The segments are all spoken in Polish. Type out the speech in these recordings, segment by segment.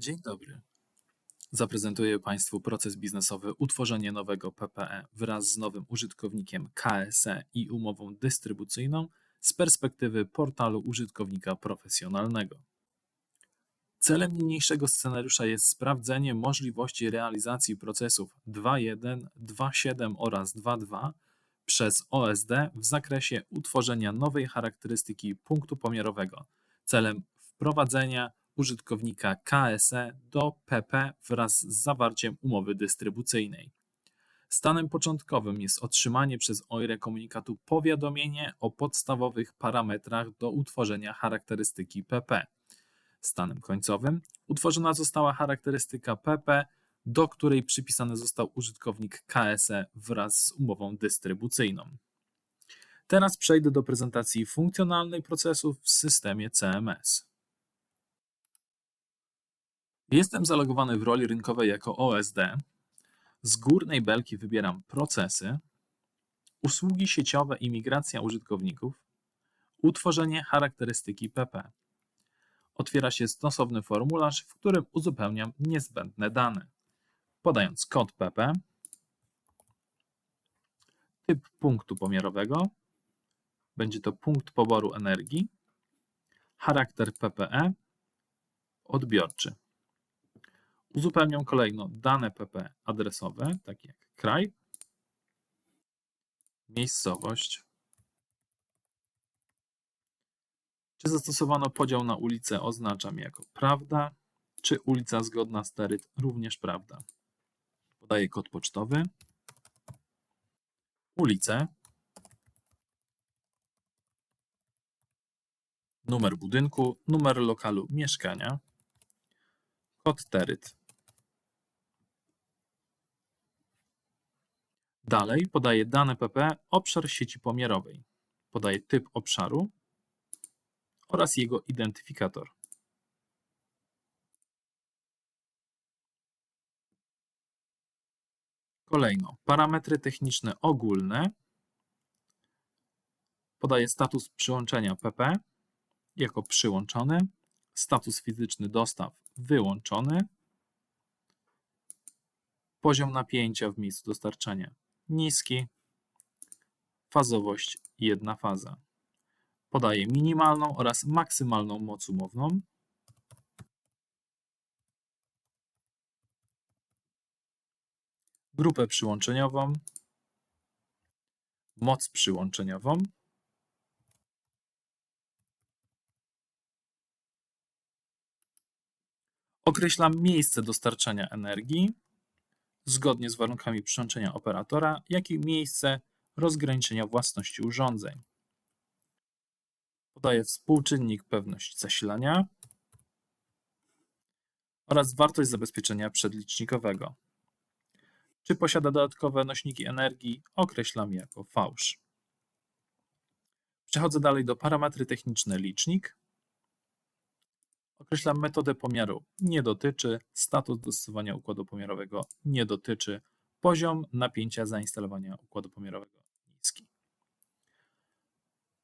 Dzień dobry. Zaprezentuję Państwu proces biznesowy utworzenia nowego PPE wraz z nowym użytkownikiem KSE i umową dystrybucyjną z perspektywy portalu użytkownika profesjonalnego. Celem niniejszego scenariusza jest sprawdzenie możliwości realizacji procesów 2.1, 2.7 oraz 2.2 przez OSD w zakresie utworzenia nowej charakterystyki punktu pomiarowego celem wprowadzenia użytkownika KSE do PP wraz z zawarciem umowy dystrybucyjnej. Stanem początkowym jest otrzymanie przez OIRE komunikatu powiadomienie o podstawowych parametrach do utworzenia charakterystyki PP. Stanem końcowym utworzona została charakterystyka PP, do której przypisany został użytkownik KSE wraz z umową dystrybucyjną. Teraz przejdę do prezentacji funkcjonalnej procesów w systemie CMS. Jestem zalogowany w roli rynkowej jako OSD. Z górnej belki wybieram procesy, usługi sieciowe i migracja użytkowników, utworzenie charakterystyki PP. Otwiera się stosowny formularz, w którym uzupełniam niezbędne dane. Podając kod PP, typ punktu pomiarowego, będzie to punkt poboru energii, charakter PPE, odbiorczy. Uzupełniam kolejno dane PP adresowe, takie jak kraj, miejscowość. Czy zastosowano podział na ulicę oznaczam jako prawda, czy ulica zgodna z teryt również prawda. Podaję kod pocztowy, ulicę, numer budynku, numer lokalu mieszkania, kod teryt. Dalej podaję dane PP obszar sieci pomiarowej. Podaję typ obszaru oraz jego identyfikator. Kolejno parametry techniczne ogólne. Podaję status przyłączenia PP jako przyłączony, status fizyczny dostaw wyłączony, poziom napięcia w miejscu dostarczania niski, fazowość jedna faza. Podaję minimalną oraz maksymalną moc umowną. Grupę przyłączeniową, moc przyłączeniową, Określam miejsce dostarczania energii zgodnie z warunkami przyłączenia operatora, jak i miejsce rozgraniczenia własności urządzeń. Podaję współczynnik pewność zasilania oraz wartość zabezpieczenia przedlicznikowego. Czy posiada dodatkowe nośniki energii, określam jako fałsz. Przechodzę dalej do parametry techniczne licznik. Określam metodę pomiaru nie dotyczy, status dostosowania układu pomiarowego nie dotyczy, poziom napięcia zainstalowania układu pomiarowego niski.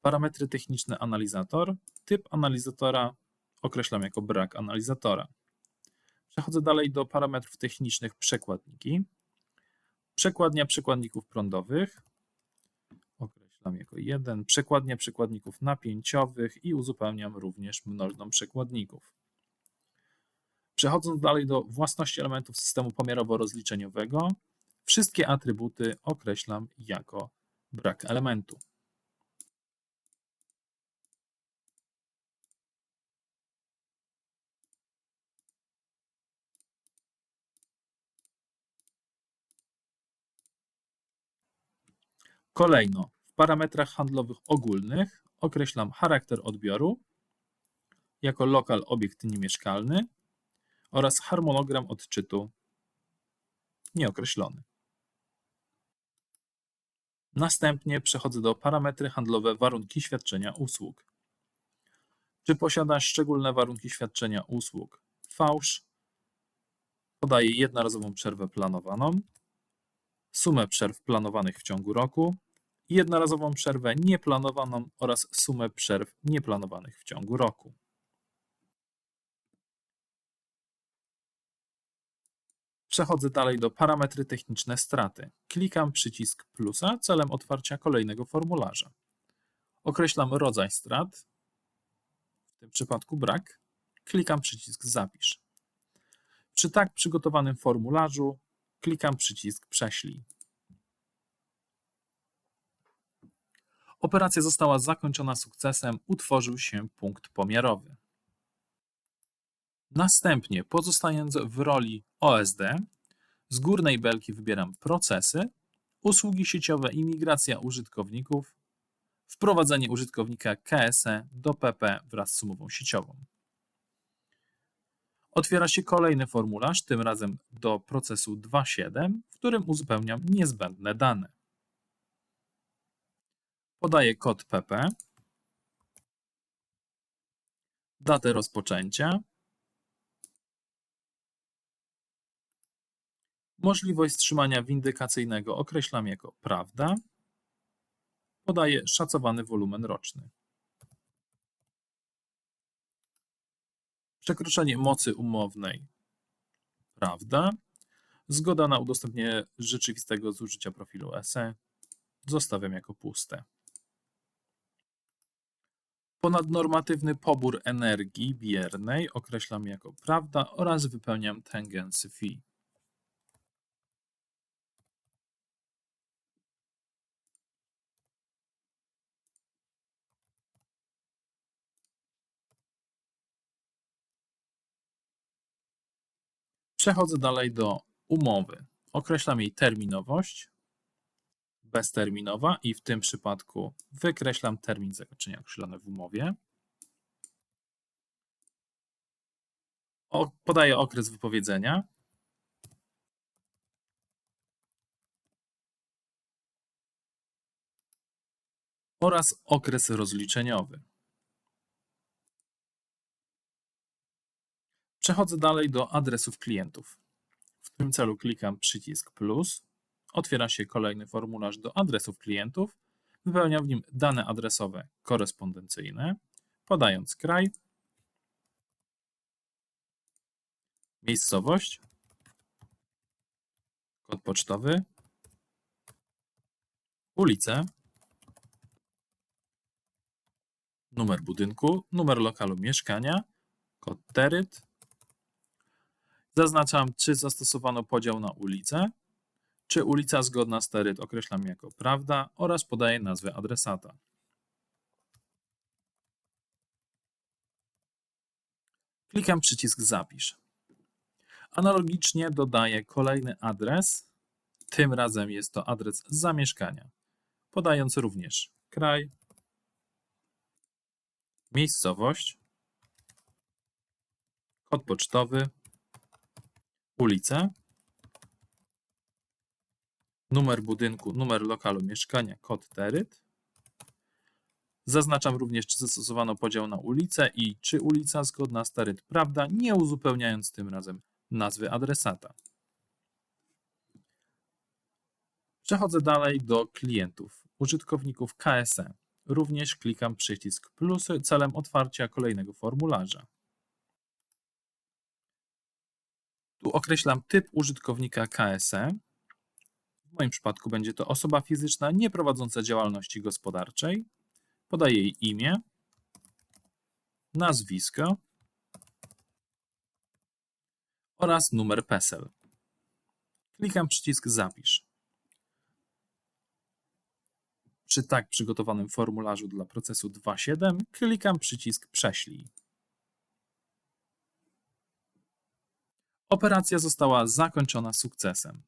Parametry techniczne analizator, typ analizatora określam jako brak analizatora. Przechodzę dalej do parametrów technicznych przekładniki. Przekładnia przekładników prądowych określam jako jeden, przekładnia przekładników napięciowych i uzupełniam również mnożną przekładników. Przechodząc dalej do własności elementów systemu pomiarowo-rozliczeniowego, wszystkie atrybuty określam jako brak elementu. Kolejno, parametrach handlowych ogólnych określam charakter odbioru jako lokal obiekt niemieszkalny oraz harmonogram odczytu nieokreślony. Następnie przechodzę do parametry handlowe warunki świadczenia usług. Czy posiada szczególne warunki świadczenia usług? Fałsz. Podaję jednorazową przerwę planowaną, sumę przerw planowanych w ciągu roku, jednorazową przerwę nieplanowaną oraz sumę przerw nieplanowanych w ciągu roku. Przechodzę dalej do parametry techniczne straty. Klikam przycisk plusa celem otwarcia kolejnego formularza. Określam rodzaj strat, w tym przypadku brak. Klikam przycisk zapisz. Przy tak przygotowanym formularzu klikam przycisk prześlij. Operacja została zakończona sukcesem, utworzył się punkt pomiarowy. Następnie, pozostając w roli OSD, z górnej belki wybieram procesy, usługi sieciowe i migracja użytkowników, wprowadzenie użytkownika KSE do PP wraz z sumową sieciową. Otwiera się kolejny formularz, tym razem do procesu 2.7, w którym uzupełniam niezbędne dane. Podaję kod PP, datę rozpoczęcia, możliwość wstrzymania windykacyjnego określam jako prawda, podaję szacowany wolumen roczny. Przekroczenie mocy umownej. Prawda, zgoda na udostępnienie rzeczywistego zużycia profilu SE zostawiam jako puste. Ponadnormatywny pobór energii biernej określam jako prawda oraz wypełniam tangency fee. Przechodzę dalej do umowy. Określam jej terminowość, bezterminowa i w tym przypadku wykreślam termin zakończenia określony w umowie. O, podaję okres wypowiedzenia. oraz okres rozliczeniowy. Przechodzę dalej do adresów klientów. W tym celu klikam przycisk plus. Otwiera się kolejny formularz do adresów klientów. Wypełniam w nim dane adresowe korespondencyjne, podając kraj, miejscowość, kod pocztowy, ulicę, numer budynku, numer lokalu mieszkania, kod teryt, Zaznaczam, czy zastosowano podział na ulicę, czy ulica zgodna z teryt określam jako prawda oraz podaję nazwę adresata. Klikam przycisk Zapisz. Analogicznie dodaję kolejny adres. Tym razem jest to adres zamieszkania, podając również kraj, miejscowość, kod pocztowy, ulicę, numer budynku, numer lokalu mieszkania, kod teryt. Zaznaczam również, czy zastosowano podział na ulicę i czy ulica zgodna z teryt prawda, nie uzupełniając tym razem nazwy adresata. Przechodzę dalej do klientów, użytkowników KSE. Również klikam przycisk plus celem otwarcia kolejnego formularza. Tu określam typ użytkownika KSE. W moim przypadku będzie to osoba fizyczna nieprowadząca działalności gospodarczej. Podaję jej imię, nazwisko oraz numer PESEL. Klikam przycisk Zapisz. Przy tak przygotowanym formularzu dla procesu 2.7 klikam przycisk Prześlij. Operacja została zakończona sukcesem.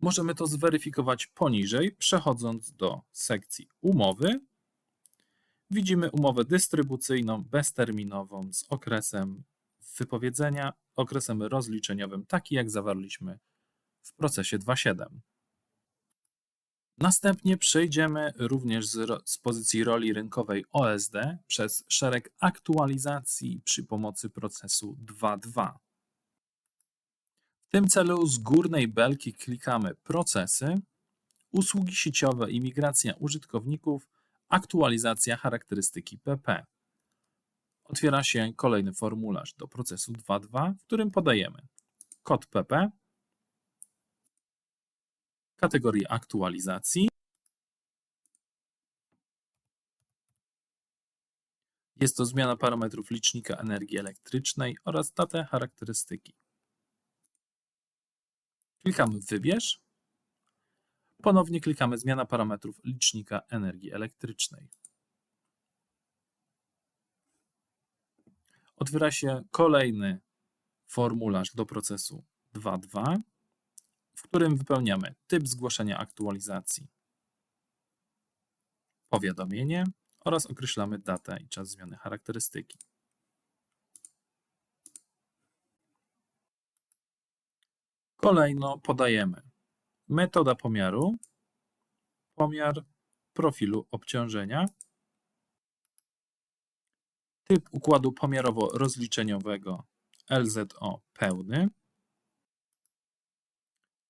Możemy to zweryfikować poniżej, przechodząc do sekcji umowy. Widzimy umowę dystrybucyjną bezterminową z okresem wypowiedzenia, okresem rozliczeniowym, taki jak zawarliśmy w procesie 2.7. Następnie przejdziemy również z, z, pozycji roli rynkowej OSD przez szereg aktualizacji przy pomocy procesu 2.2. Tym celu z górnej belki klikamy Procesy, Usługi sieciowe i migracja użytkowników, aktualizacja charakterystyki PP. Otwiera się kolejny formularz do procesu 2.2, w którym podajemy kod PP, kategorię aktualizacji. Jest to zmiana parametrów licznika energii elektrycznej oraz datę charakterystyki. Klikamy Wybierz. Ponownie klikamy Zmiana parametrów licznika energii elektrycznej. Otwiera się kolejny formularz do procesu 2.2, w którym wypełniamy typ zgłoszenia aktualizacji, powiadomienie oraz określamy datę i czas zmiany charakterystyki. Kolejno podajemy. Metoda pomiaru, pomiar profilu obciążenia, typ układu pomiarowo-rozliczeniowego LZO pełny,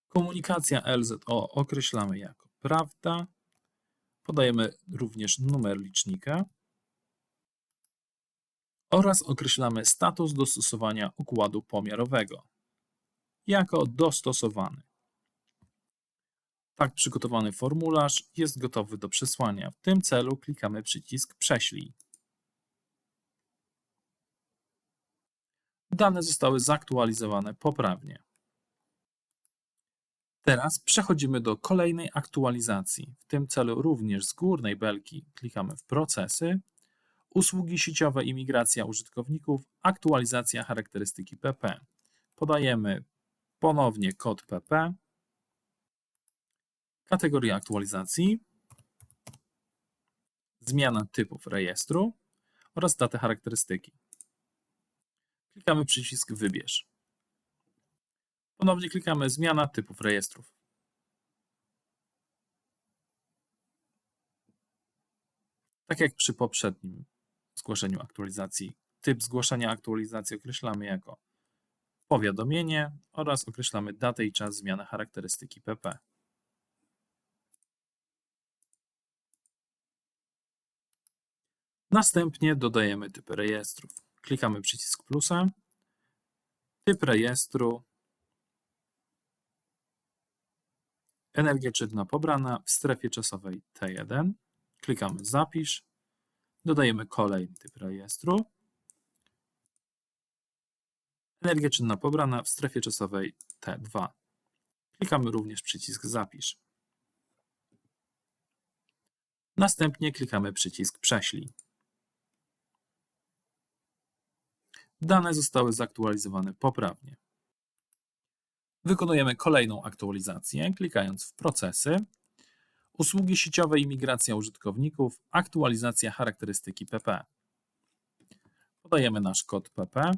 komunikacja LZO określamy jako prawda, podajemy również numer licznika. Oraz określamy status dostosowania układu pomiarowego jako dostosowany. Tak przygotowany formularz jest gotowy do przesłania. W tym celu klikamy przycisk Prześlij. Dane zostały zaktualizowane poprawnie. Teraz przechodzimy do kolejnej aktualizacji. W tym celu również z górnej belki klikamy w Procesy, Usługi sieciowe i migracja użytkowników, aktualizacja charakterystyki PP. Podajemy ponownie kod PP, kategoria aktualizacji, zmiana typów rejestru oraz datę charakterystyki. Klikamy przycisk Wybierz. Ponownie klikamy Zmiana typów rejestrów. Tak jak przy poprzednim zgłoszeniu aktualizacji, typ zgłoszenia aktualizacji określamy jako powiadomienie oraz określamy datę i czas zmiany charakterystyki PP. Następnie dodajemy typy rejestrów. Klikamy przycisk plusa, typ rejestru, energia czynna pobrana w strefie czasowej T1. Klikamy zapisz, dodajemy kolejny typ rejestru, energia czynna pobrana w strefie czasowej T2. Klikamy również przycisk zapisz. Następnie klikamy przycisk prześlij. Dane zostały zaktualizowane poprawnie. Wykonujemy kolejną aktualizację, klikając w procesy, usługi sieciowe i migracja użytkowników, aktualizacja charakterystyki PP. Podajemy nasz kod PP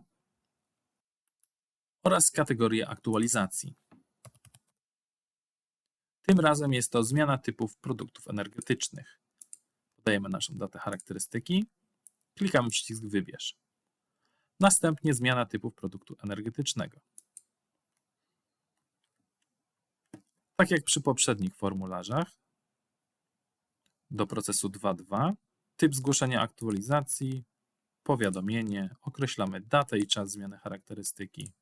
oraz kategorię aktualizacji. Tym razem jest to zmiana typów produktów energetycznych. Podajemy naszą datę charakterystyki, klikamy przycisk Wybierz. Następnie zmiana typów produktu energetycznego. Tak jak przy poprzednich formularzach, do procesu 2.2, typ zgłoszenia aktualizacji, powiadomienie, określamy datę i czas zmiany charakterystyki.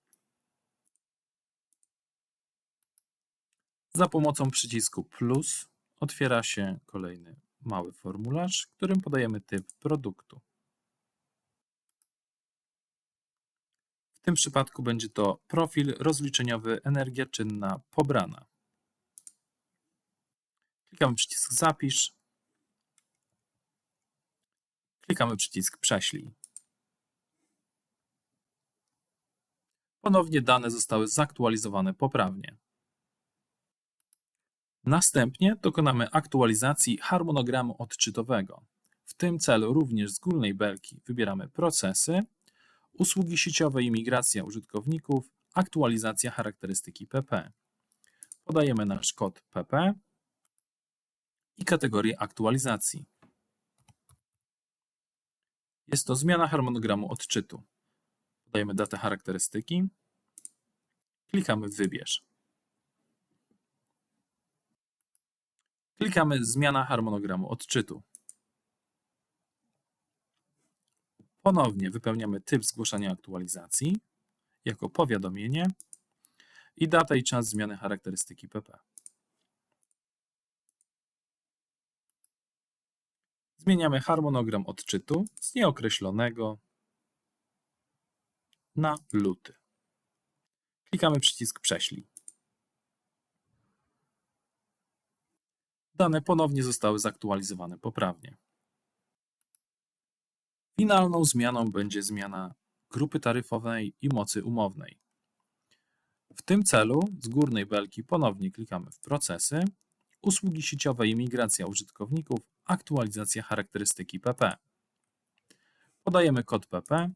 Za pomocą przycisku plus otwiera się kolejny mały formularz, którym podajemy typ produktu. W tym przypadku będzie to profil rozliczeniowy energia czynna pobrana. Klikamy przycisk Zapisz. Klikamy przycisk Prześlij. Ponownie dane zostały zaktualizowane poprawnie. Następnie dokonamy aktualizacji harmonogramu odczytowego. W tym celu również z górnej belki wybieramy Procesy, Usługi sieciowe i migracja użytkowników, aktualizacja charakterystyki PP. Podajemy nasz kod PP i kategorię aktualizacji. Jest to zmiana harmonogramu odczytu. Podajemy datę charakterystyki. Klikamy Wybierz. Klikamy Zmiana harmonogramu odczytu. Ponownie wypełniamy typ zgłoszenia aktualizacji jako powiadomienie i data i czas zmiany charakterystyki PP. Zmieniamy harmonogram odczytu z nieokreślonego na luty. Klikamy przycisk Prześlij. Dane ponownie zostały zaktualizowane poprawnie. Finalną zmianą będzie zmiana grupy taryfowej i mocy umownej. W tym celu z górnej belki ponownie klikamy w Procesy, Usługi sieciowe i migracja użytkowników, aktualizacja charakterystyki PP. Podajemy kod PP,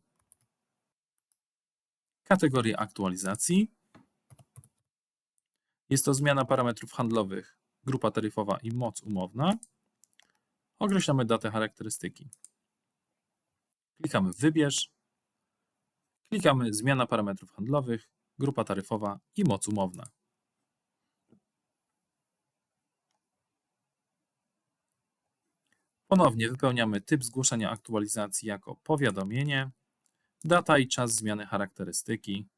kategorię aktualizacji. Jest to zmiana parametrów handlowych, grupa taryfowa i moc umowna. Określamy datę charakterystyki. Klikamy Wybierz. Klikamy Zmiana parametrów handlowych, grupa taryfowa i moc umowna. Ponownie wypełniamy typ zgłoszenia aktualizacji jako powiadomienie, data i czas zmiany charakterystyki.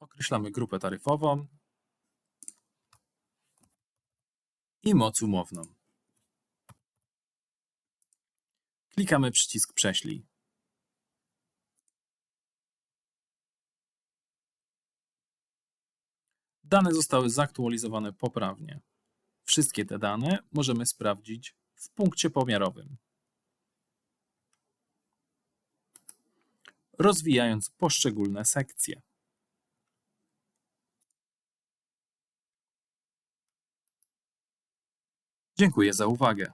Określamy grupę taryfową i moc umowną. Klikamy przycisk Prześlij. Dane zostały zaktualizowane poprawnie. Wszystkie te dane możemy sprawdzić w punkcie pomiarowym. Rozwijając poszczególne sekcje. Dziękuję za uwagę.